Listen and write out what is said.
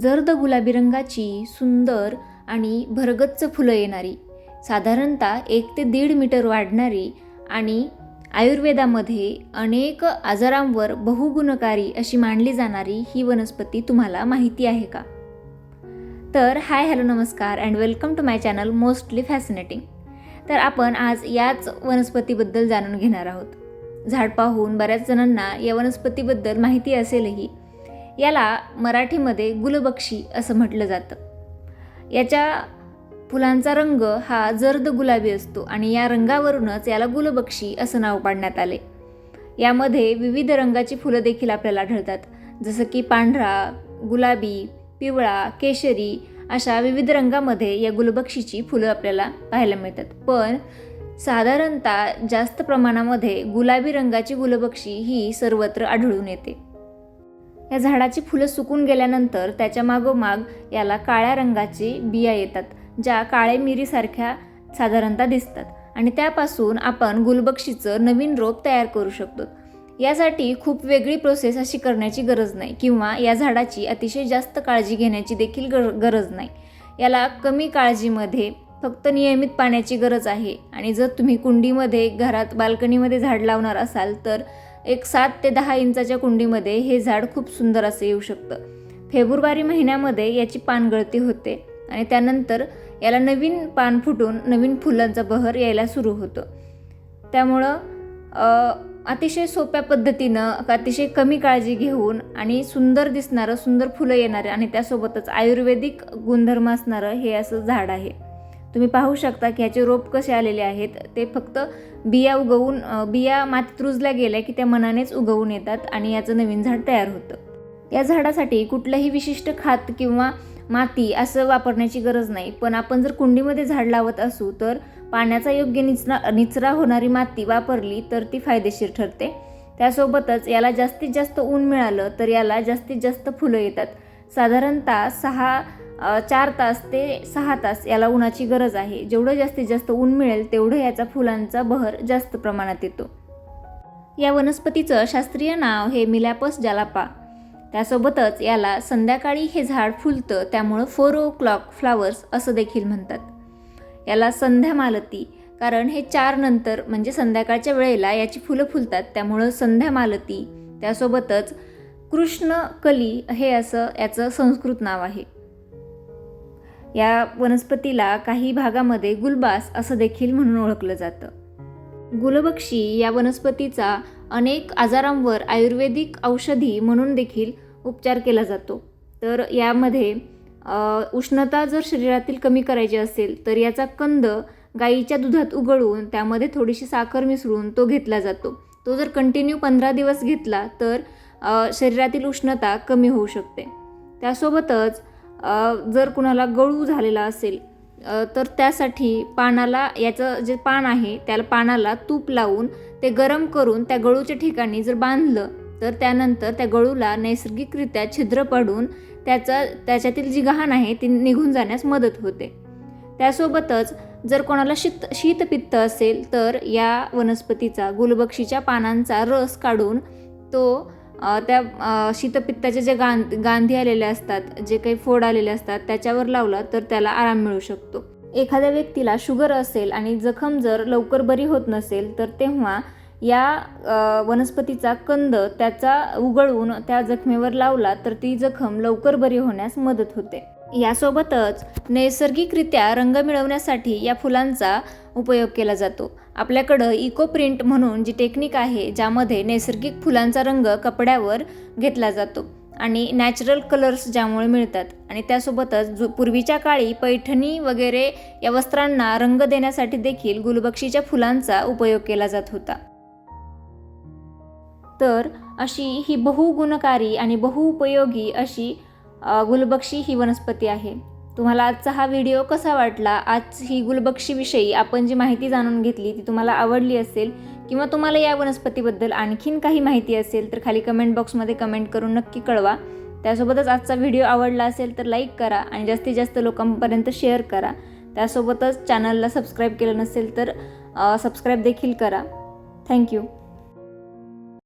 जर्द गुलाबी रंगाची सुंदर आणि भरगच्च फुलं येणारी साधारणतः एक ते दीड मीटर वाढणारी आणि आयुर्वेदामध्ये अनेक आजारांवर बहुगुणकारी अशी मानली जाणारी ही वनस्पती तुम्हाला माहिती आहे का? तर हाय हॅलो नमस्कार and welcome to my channel mostly fascinating. तर आपण आज याच वनस्पतीबद्दल जाणून घेणार आहोत. झाड पाहून बऱ्याच जणांना या वनस्पतीबद्दल माहिती असेलही याला मराठीमध्ये गुलबक्षी असं म्हटलं जातं. याच्या फुलांचा रंग हा जर्द गुलाबी असतो आणि या रंगावरूनच याला गुलबक्षी असं नाव पाडण्यात आले. यामध्ये विविध रंगाची फुलं देखील आपल्याला आढळतात. जसं की पांढरा गुलाबी पिवळा केशरी अशा विविध रंगामध्ये या गुलबक्षीची फुलं आपल्याला पाहायला मिळतात. पण साधारणतः जास्त प्रमाणामध्ये गुलाबी रंगाची गुलबक्षी ही सर्वत्र आढळून येते. या झाडाची फुलं सुकून गेल्यानंतर त्याच्या मागोमाग याला काळ्या रंगाची बिया येतात ज्या काळे मिरीसारख्या साधारणतः दिसतात. आणि त्यापासून आपण गुलबक्षीचं नवीन रोप तयार करू शकतो. यासाठी खूप वेगळी प्रोसेस अशी करण्याची गरज नाही किंवा या झाडाची अतिशय जास्त काळजी घेण्याची देखील गर गरज नाही. याला कमी काळजीमध्ये फक्त नियमित पाण्याची गरज आहे. आणि जर तुम्ही कुंडीमध्ये घरात बाल्कनीमध्ये झाड लावणार असाल तर एक सात ते दहा इंचाच्या कुंडीमध्ये हे झाड खूप सुंदर असं येऊ शकतं. फेब्रुवारी महिन्यामध्ये याची पानगळती होते आणि त्यानंतर याला नवीन पान फुटून नवीन फुलांचा बहर यायला सुरू होतं. त्यामुळं अतिशय सोप्या पद्धतीनं अतिशय कमी काळजी घेऊन आणि सुंदर दिसणारं सुंदर फुलं येणारं आणि त्यासोबतच आयुर्वेदिक गुणधर्म असणारं हे असं झाड आहे. तुम्ही पाहू शकता की ह्याचे रोप कसे आलेले आहेत. ते फक्त बिया उगवून बिया मातीत रुजल्या गेल्या की त्या मनानेच उगवून येतात आणि याचं नवीन झाड तयार होतं. या झाडासाठी कुठलंही विशिष्ट खात किंवा माती असं वापरण्याची गरज नाही. पण आपण जर कुंडीमध्ये झाड लावत असू तर पाण्याचा योग्य निचरा निचरा होणारी माती वापरली तर ती फायदेशीर ठरते. त्यासोबतच याला जास्तीत जास्त ऊन मिळालं तर याला जास्तीत जास्त फुलं येतात. साधारणतः सहा चार तास ते सहा तास याला उन्हाची गरज आहे. जेवढं जास्तीत जास्त ऊन मिळेल तेवढं याचा फुलांचा बहर जास्त प्रमाणात येतो. या वनस्पतीचं शास्त्रीय नाव हे मिलॅपस जालापा. त्यासोबतच याला संध्याकाळी हे झाड फुलतं त्यामुळं फोर ओ क्लॉक फ्लावर्स असं देखील म्हणतात. याला संध्या मालती कारण हे चार नंतर म्हणजे संध्याकाळच्या वेळेला याची फुलं फुलतात त्यामुळं संध्या मालती. त्यासोबतच कृष्ण कली हे असं याचं संस्कृत नाव आहे. या वनस्पतीला काही भागामध्ये गुलबास असं देखील म्हणून ओळखलं जातं. गुलबक्षी या वनस्पतीचा अनेक आजारांवर आयुर्वेदिक औषधी म्हणून देखील उपचार केला जातो. तर यामध्ये उष्णता जर शरीरातील कमी करायची असेल तर याचा कंद गाईच्या दुधात उगळून त्यामध्ये थोडीशी साखर मिसळून तो घेतला जातो. तो जर कंटिन्यू पंधरा दिवस घेतला तर शरीरातील उष्णता कमी होऊ शकते. त्यासोबतच जर कुणाला गळू झालेला असेल तर त्यासाठी पानाला याचं जे पान आहे त्याला पानाला तूप लावून ते गरम करून त्या गळूच्या ठिकाणी जर बांधलं तर त्यानंतर त्या गळूला नैसर्गिकरित्या छिद्र पडून त्याचं त्याच्यातील जी गहाण आहे ती निघून जाण्यास मदत होते. त्यासोबतच जर कोणाला शीत शीतपित्त असेल तर या वनस्पतीचा गुलबक्षीच्या पानांचा रस काढून तो त्या शीतपित्ताच्या जे गां गांधी आलेल्या असतात जे काही फोड आलेले असतात त्याच्यावर लावला तर त्याला आराम मिळू शकतो. एखाद्या व्यक्तीला शुगर असेल आणि जखम जर लवकर बरी होत नसेल तर तेव्हा या वनस्पतीचा कंद त्याचा उगळून त्या जखमेवर लावला तर ती जखम लवकर बरी होण्यास मदत होते. यासोबतच नैसर्गिकरित्या रंग मिळवण्यासाठी या फुलांचा उपयोग केला जातो. आपल्याकडं इको प्रिंट म्हणून जी टेक्निक आहे ज्यामध्ये नैसर्गिक फुलांचा रंग कपड्यावर घेतला जातो आणि नॅचरल कलर्स ज्यामुळे मिळतात आणि त्यासोबतच जो पूर्वीच्या काळी पैठणी वगैरे या वस्त्रांना रंग देण्यासाठी देखील गुलबक्षीच्या फुलांचा उपयोग केला जात होता. तर अशी ही बहुगुणकारी आणि बहुउपयोगी अशी गुलबक्षी ही वनस्पती आहे. तुम्हाला आजचा हा व्हिडिओ कसा वाटला? आज ही गुलबक्षीविषयी आपण जी माहिती जाणून घेतली ती तुम्हाला आवडली असेल किंवा तुम्हाला या वनस्पतीबद्दल आणखीन काही माहिती असेल तर खाली कमेंट बॉक्समध्ये कमेंट करून नक्की कळवा. त्यासोबतच आजचा व्हिडिओ आवडला असेल तर लाईक करा आणि जास्तीत जास्त लोकांपर्यंत शेअर करा. त्यासोबतच चॅनलला सबस्क्राईब केलं नसेल तर सबस्क्राईब देखील करा. थँक्यू